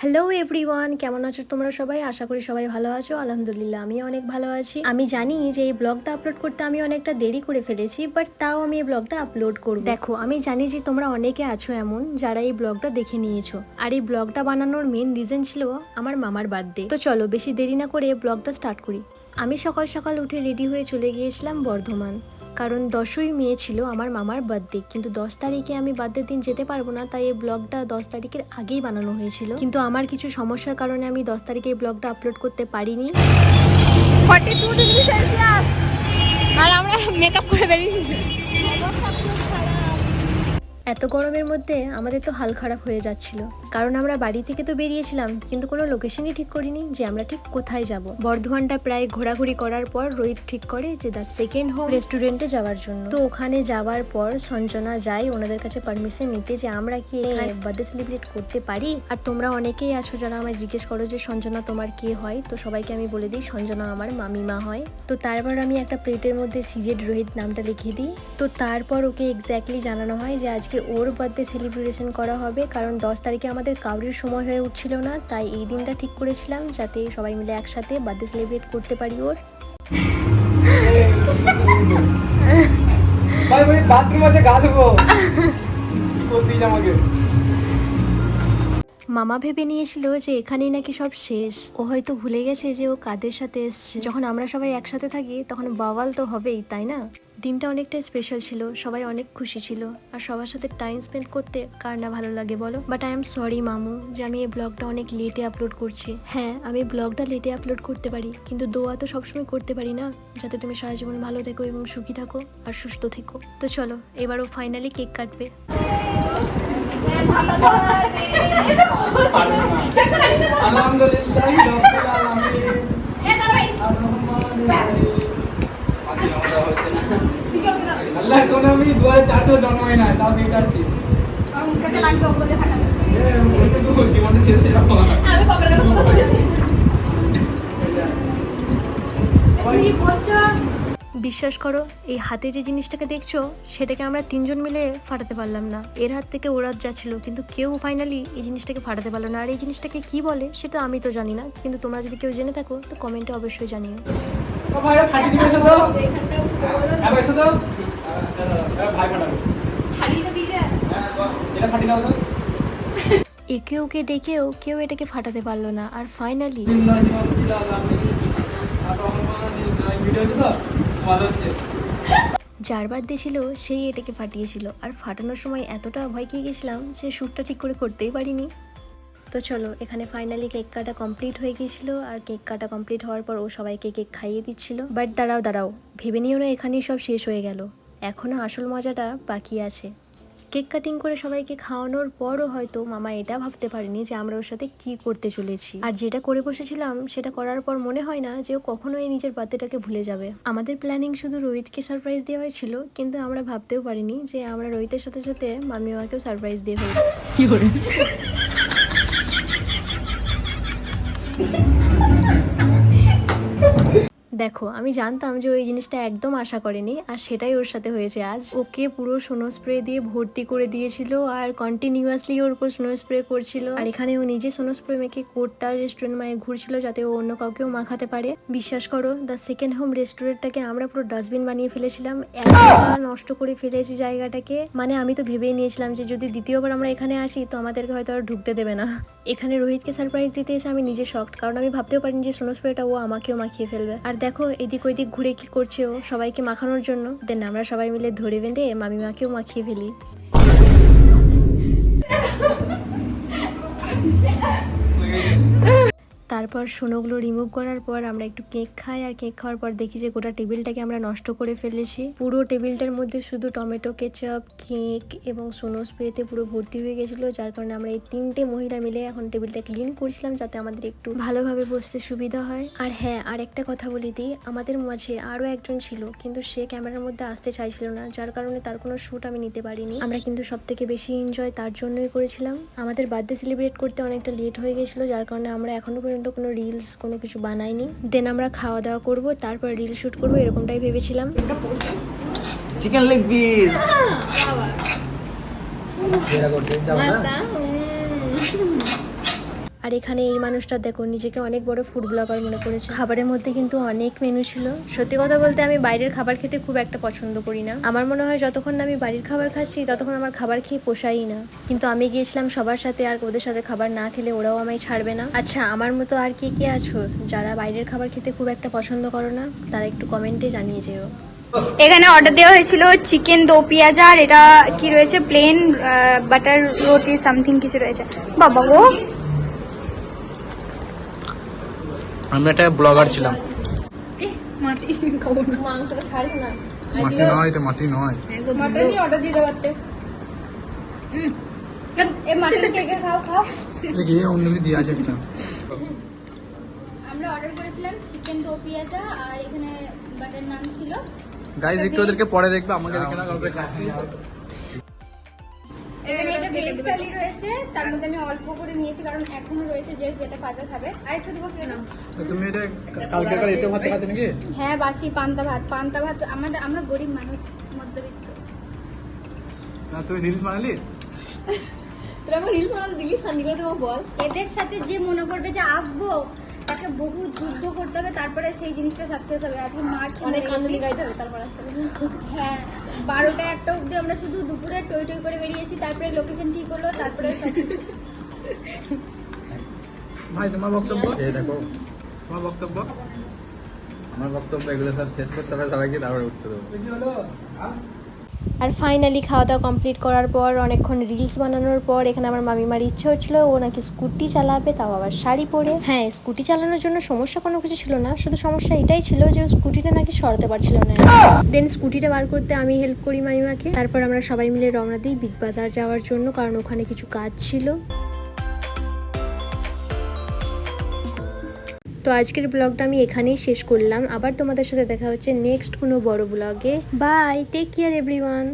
Hello everyone কেমন আছো তোমরা সবাই? আশা করি সবাই ভালো আছো। আলহামদুলিল্লাহ আমি অনেক ভালো আছি। আমি জানি যে এই ব্লগটা আপলোড করতে আমি অনেকটা দেরি করে ফেলেছি বাট তাও আমি এই ব্লগটা আপলোড করব। দেখো, আমি জানি যে তোমরা অনেকে আছো এমন যারা এই ব্লগটা দেখে নিয়েছো। আর এই ব্লগটা বানানোর মেন রিজন ছিল আমার মামার বার্থডে তো চলো, বেশি দেরি না করে ব্লগটা স্টার্ট করি। আমি সকাল সকাল উঠে রেডি হয়ে চলে গিয়েছিলাম বর্ধমান। কারণ দশই মে ছিল আমার মামার বার্থডে কিন্তু দশ তারিখে আমি বার্থডে দিন যেতে পারব না তাই এই ব্লগটা দশ তারিখের আগেই বানানো হয়েছিল। কিন্তু আমার কিছু সমস্যার কারণে আমি দশ তারিখে এই ব্লগটা আপলোড করতে পারিনি। আর আমরা মেকআপ করে বেরিয়ে এত গরমের মধ্যে আমাদের তো হাল খারাপ হয়ে যাচ্ছিল। কারণ আমরা বাড়ি থেকে তো বেরিয়েছিলাম কিন্তু কোনো লোকেশনই ঠিক করিনি যে আমরা ঠিক কোথায় যাব। বর্ধমানটা প্রায় ঘোরাঘুরি করার পর রোহিত ঠিক করে যে দ্য সেকেন্ড হোম রেস্টুরেন্টে যাওয়ার জন্য। তো ওখানে যাওয়ার পর সঞ্জনা যায় ওনাদের কাছে পারমিশন নিতে যে আমরা কি বার্থডে সেলিব্রেট করতে পারি? আর তোমরা অনেকেই আছো যারা আমায় জিজ্ঞেস করো যে সঞ্জনা তোমার কে হয়? তো সবাইকে আমি বলে দিই সঞ্জনা আমার মামিমা হয়। তো তারপর আমি একটা প্লেটের মধ্যে সিজেড রোহিত নামটা লিখে দিই। তো তারপর ওকে এক্স্যাক্টলি জানানো হয় যে আজকে ওর বার্থডে সেলিব্রেশন করা হবে কারণ দশ তারিখে আমাদের কাউরির সময় হয়ে উঠছিল না তাই এই দিনটা ঠিক করেছিলাম যাতে সবাই মিলে একসাথে বার্থডে সেলিব্রেট করতে পারি ওর। ভাই ভাই বাথরুম আছে গা ধুবো। কি করতিস আমাকে? মামা ভেবে নিয়েছিল যে এখানেই নাকি সব শেষ। ও হয়তো ভুলে গেছে যে ও কাদের সাথে এসছে। যখন আমরা সবাই একসাথে থাকি তখন বাওয়াল তো হবেই তাই না? দিনটা অনেকটা স্পেশাল ছিল, সবাই অনেক খুশি ছিল। আর সবার সাথে টাইম স্পেন্ড করতে কার না ভালো লাগে বলো? বাট আই এম সরি মামু, যে আমি এই ব্লগটা অনেক লেটে আপলোড করছি। হ্যাঁ আমি ব্লগটা লেটে আপলোড করতে পারি, কিন্তু দোয়া তো সবসময় করতে পারি না, যাতে তুমি সারা জীবন ভালো থেকো এবং সুখী থাকো আর সুস্থ থেকো। তো চলো, এবারও ফাইনালি কেক কাটবে। আলহামদুলিল্লাহ। দু হাজার চারশো জন্ম হয় না তাও কেক কাটছি এ, ওটা তো জীবনে শেষ বিশ্বাস করো এই হাতে যে জিনিসটাকে দেখছ সেটাকে আমরা তিনজন মিলে ফাটাতে পারলাম না। এর হাত থেকে ওর হাত যাচ্ছিল কিন্তু কেউ ফাইনালি এই জিনিসটাকে ফাটাতে পারল না। আর এই জিনিসটাকে কি বলে সেটা আমি তো জানি না। কিন্তু তোমরা যদি কেউ জেনে থাকো তো কমেন্টে অবশ্যই জানিও। একে ওকে ডেকেও কেউ এটাকে ফাটাতে পারল না, আর ফাইনালি যার বাদ ছিল সেই এটাকে ফাটিয়েছিল, আর ফাটানোর সময় এতটা ভয় খেয়ে গেছিলাম যে শ্যুটটা ঠিক করে করতেই পারিনি। তো চলো, এখানে ফাইনালি কেক কাটা কমপ্লিট হয়ে গিয়েছিল, আর কেক কাটা কমপ্লিট হওয়ার পর ও সবাইকে কেক খাইয়ে দিচ্ছিল। বাট দাঁড়াও দাঁড়াও, ভেবে নিও না, এখানেই সব শেষ হয়ে গেল। এখনও আসল মজাটা বাকি আছে। কেক কাটিং করে সবাইকে খাওয়ানোর পরও হয়তো মামা এটা ভাবতে পারেনি যে আমরা ওর সাথে কি করতে চলেছি। আর যেটা করে বসেছিলাম সেটা করার পর মনে হয় না যে ও কখনোই নিজের বার্থডেটাকে ভুলে যাবে। আমাদের প্ল্যানিং শুধু রোহিতকে সারপ্রাইজ দেওয়াই ছিল কিন্তু আমরা ভাবতেও পারিনি যে আমরা রোহিতের সাথে সাথে মামি মাকেও সারপ্রাইজ দিয়ে ফেলব দেখো, আমি জানতাম যে ওই জিনিসটা একদম আশা করেনি আর সেটাই ওর সাথে হয়েছে আজ। ওকে পুরো সোনো স্প্রে দিয়ে ভর্তি করে দিয়েছিল আর কন্টিনিউয়াসলি ওর উপর সোনো স্প্রে করছিল। আর এখানে ও নিজে সোনো স্প্রে মেখে কোটটা রেস্টুরেন্ট মায়ে ঘুরছিল যাতে ও অন্য কাউকেও মাখাতে পারে। বিশ্বাস করো দ্য সেকেন্ড হোম রেস্টুরেন্টটাকে আমরা পুরো ডাস্টবিন বানিয়ে ফেলেছিলাম। এতটা নষ্ট করে ফেলেছি জায়গাটাকে। মানে আমি তো ভেবেই নিয়েছিলাম যে যদি দ্বিতীয়বার আমরা এখানে আসি তো আমাদেরকে হয়তো আর ঢুকতে দেবে না। এখানে রোহিতকে সারপ্রাইজ দিতে এসে আমি নিজে শক্ট কারণ আমি ভাবতেও পারিনি যে সোনো স্প্রেটা ও আমাকেও মাখিয়ে ফেলবে। আর দেখো এদিক ওইদিক ঘুরে কি করছে ও সবাইকে মাখানোর জন্য দেন আমরা সবাই মিলে ধরে বেঁধে মামি মাকেও মাখিয়ে ফেলি তারপর সোনোগুলো রিমুভ করার পর আমরা একটু কেক খাই আর কেক খাওয়ার পর দেখি যে গোটা টেবিলটাকে আমরা নষ্ট করে ফেলেছি। পুরো টেবিলটার মধ্যে শুধু টমেটো কেচাপ কেক এবং সোনো স্প্রেতে পুরো ভর্তি হয়ে গেছিল, যার কারণে আমরা এই তিনটে মহিলা মিলে এখন টেবিলটা ক্লিন করছিলাম যাতে আমাদের একটু ভালোভাবে বসতে সুবিধা হয়। আর হ্যাঁ আর একটা কথা বলি দিই, আমাদের মাঝে আরও একজন ছিল, কিন্তু সে ক্যামেরার মধ্যে আসতে চাইছিল না, যার কারণে তার কোনো শ্যুট আমি নিতে পারিনি। আমরা কিন্তু সব থেকে বেশি এনজয় তার জন্যই করেছিলাম। আমাদের বার্থডে সেলিব্রেট করতে অনেকটা লেট হয়ে গেছিল, যার কারণে আমরা এখনও পর্যন্ত কোনো রিলস কোনো কিছু বানাইনি। দেন আমরা খাওয়া দাওয়া করব তারপর রিল শ্যুট করব এরকমটাই ভেবেছিলাম। চিকেন লেগ পিস এরা করতে যাব না? আর এখানে এই মানুষটা দেখো, নিজেকে অনেক বড় ফুড ব্লগার মনে করেছে। খাবারের মধ্যে কিন্তু অনেক মেনু ছিল। সত্যি কথা বলতে আমি বাইরের খাবার খেতে খুব একটা পছন্দ করি না। আমার মনে হয় যতক্ষণ না আমি বাড়ির খাবার খাচ্ছি, ততক্ষণ আমার খাবার খেয়ে পোষাই না। কিন্তু আমি গিয়েছিলাম সবার সাথে আর ওদের সাথে খাবার না খেলে ওরাও আমায় ছাড়বে না। আচ্ছা আমার মতো আর কে কে আছো? যারা বাইরের খাবার খেতে খুব একটা পছন্দ করো না, তারা একটু কমেন্টে জানিয়ে যেও। এখানে অর্ডার দেওয়া হয়েছিল চিকেন দো পেঁয়াজ আর এটা কি রয়েছে? প্লেন বাটার রুটি সামথিং কিছু রয়েছে। বাবা গো! আমি একটা ব্লগার ছিলাম। মাটি মাংসটা ছাড়িস না। মাটি নয় এটা মাটি নয়। মাটনই অর্ডার দিতে পারতে এ মাটন কে কে খাও খাও। গিয়ে অন্য দিয়ে আছে একটা। আমরা অর্ডার করেছিলাম চিকেন দো পেঁয়াজা আর এখানে বাটার নান ছিল। গাইজ একটু ওদেরকে পরে দেখবে আমাকে দেখে না খাচ্ছি। এখানে এটা ভেজ থালি রয়েছে তার মধ্যে আমি অল্প করে নিয়েছি কারণ এখনও রয়েছে যে যেটা পারবে খাবে। আর একটু দেবো কি তুমি এটা কালকে কাল এটাও ভাত খাচ্ছ নাকি? হ্যাঁ বাসি পান্তা ভাত। পান্তা ভাত আমাদের আমরা গরিব মানুষ মধ্যবিত্ত। না তুই রিলস বানালি? তোরা আমার রিলস বানাতে দিলিস ফান্দি করে তোমার বল। এদের সাথে যে মনে করবে যে আসব তাকে বহু যুদ্ধ করতে হবে তারপরে সেই জিনিসটা সাকসেস হবে। আজকে মার অনেক কান্দনি খেয়ে গাইতে হবে তারপর আসতে হ্যাঁ বারোটা একটা অবধি আমরা শুধু দুপুরে টই টই করে বেরিয়েছি তারপরে লোকেশন ঠিক হলো তারপরে ভাই তোমার বক্তব্য? এই দেখো। তোমার বক্তব্য? আমার বক্তব্য এগুলো সব শেষ করতে হবে তার আগে তারপরে উঠতে দেবো। আর ফাইনালি খাওয়া দাওয়া কমপ্লিট করার পর, অনেকক্ষণ রিলস বানানোর পর, এখানে আমার মামিমার ইচ্ছে হচ্ছিল, ও নাকি স্কুটি চালাবে, তাও আবার শাড়ি পরে। হ্যাঁ স্কুটি চালানোর জন্য সমস্যা কোনো কিছু ছিল না, শুধু সমস্যা এটাই ছিল যে স্কুটিটা নাকি সরাতে পারছিল না। দেন স্কুটিটা বার করতে আমি হেল্প করি মামিমাকে, তারপর আমরা সবাই মিলে রওনা দিই বিগ বাজার যাওয়ার জন্য, কারণ ওখানে কিছু কাজ ছিল। তো আজকের ব্লগটা আমি এখানেই শেষ করলাম। আবার তোমাদের সাথে দেখা হচ্ছে নেক্সট কোনো বড় ব্লগে বাই টেক কেয়ার এভরিওয়ান